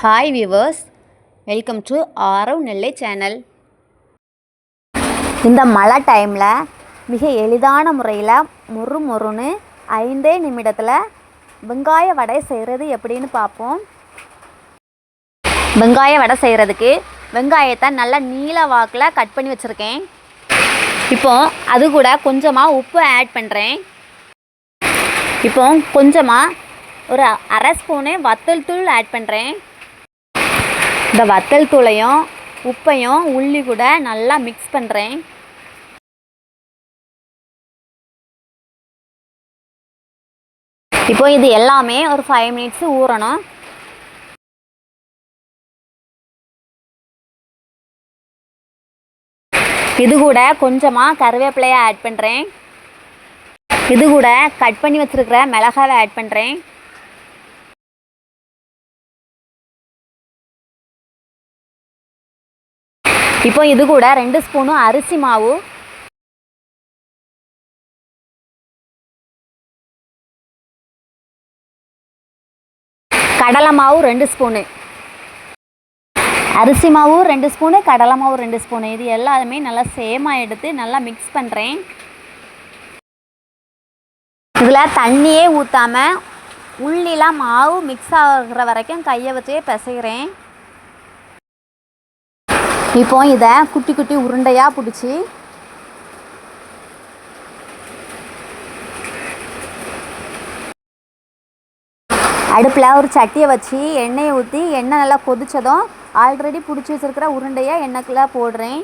Hi viewers welcome to Aarav Nellai channel இந்த மழை டைமில் மிக எளிதான முறையில் மொறு மொறுன்னு ஐந்தே நிமிடத்தில் வெங்காய வடை செய்கிறது எப்படின்னு பார்ப்போம். வெங்காய வடை செய்கிறதுக்கு வெங்காயத்தை நல்லா நீல வாக்கில் கட் பண்ணி வச்சுருக்கேன். இப்போ அது கூட கொஞ்சமாக உப்பு ஆட் பண்ணுறேன் இப்போ கொஞ்சமாக ஒரு அரை ஸ்பூனு வத்தல் தூள் ஆட் பண்ணுறேன் இந்த வத்தல் தூளையும் உப்பையும் உள்ளி கூட நல்லா மிக்ஸ் பண்ணுறேன் இப்போ இது எல்லாமே ஒரு ஃபைவ் மினிட்ஸ் ஊறணும். இது கூட கொஞ்சமாக கருவேப்பிலையை ஆட் பண்ணுறேன் இது கூட கட் பண்ணி வச்சுருக்கிற மிளகாவை ஆட் பண்ணுறேன் இப்போ இது கூட ரெண்டு ஸ்பூனும் அரிசி மாவு. கடலை மாவு ரெண்டு ஸ்பூனு. அரிசி மாவு ரெண்டு ஸ்பூனு கடலை மாவு ரெண்டு ஸ்பூனு. இது எல்லாருமே நல்லா சேமாக எடுத்து நல்லா மிக்ஸ் பண்ணுறேன் இதில் தண்ணியே ஊற்றாமல் உள்ளிலாம் மாவு மிக்ஸ் ஆகிற வரைக்கும் கையை வச்சே பிசைகிறேன். இப்போ இதை குட்டி குட்டி உருண்டையாக பிடிச்சி அடுப்பில் ஒரு சட்டியை வச்சு எண்ணெயை ஊற்றி எண்ணெய் நல்லா கொதித்ததும் ஆல்ரெடி பிடிச்சி வச்சுருக்கிற உருண்டையை எண்ணெய்க்குள்ளே போடுறேன்.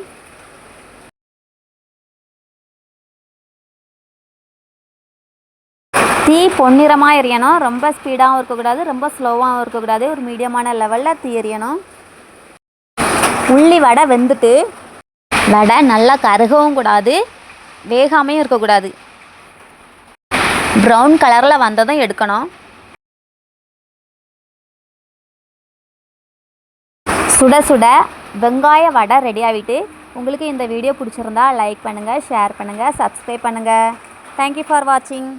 தீ பொன்னிறமாக எரியணும் ரொம்ப ஸ்பீடாகவும் இருக்கக்கூடாது. ரொம்ப ஸ்லோவாகவும் இருக்கக்கூடாது. ஒரு மீடியமான லெவலில் தீ எரியணும் உள்ளி வடை வெந்துட்டு வடை நல்லா கருகவும் கூடாது வேகாமையும் இருக்கக்கூடாது. ப்ரௌன் கலரில் வந்ததும் எடுக்கணும். சுட சுட வெங்காய வடை ரெடி ஆகிட்டு உங்களுக்கு இந்த வீடியோ பிடிச்சிருந்தா லைக் பண்ணுங்கள் ஷேர் பண்ணுங்கள் சப்ஸ்கிரைப் பண்ணுங்கள் தேங்க்யூ ஃபார் வாட்சிங்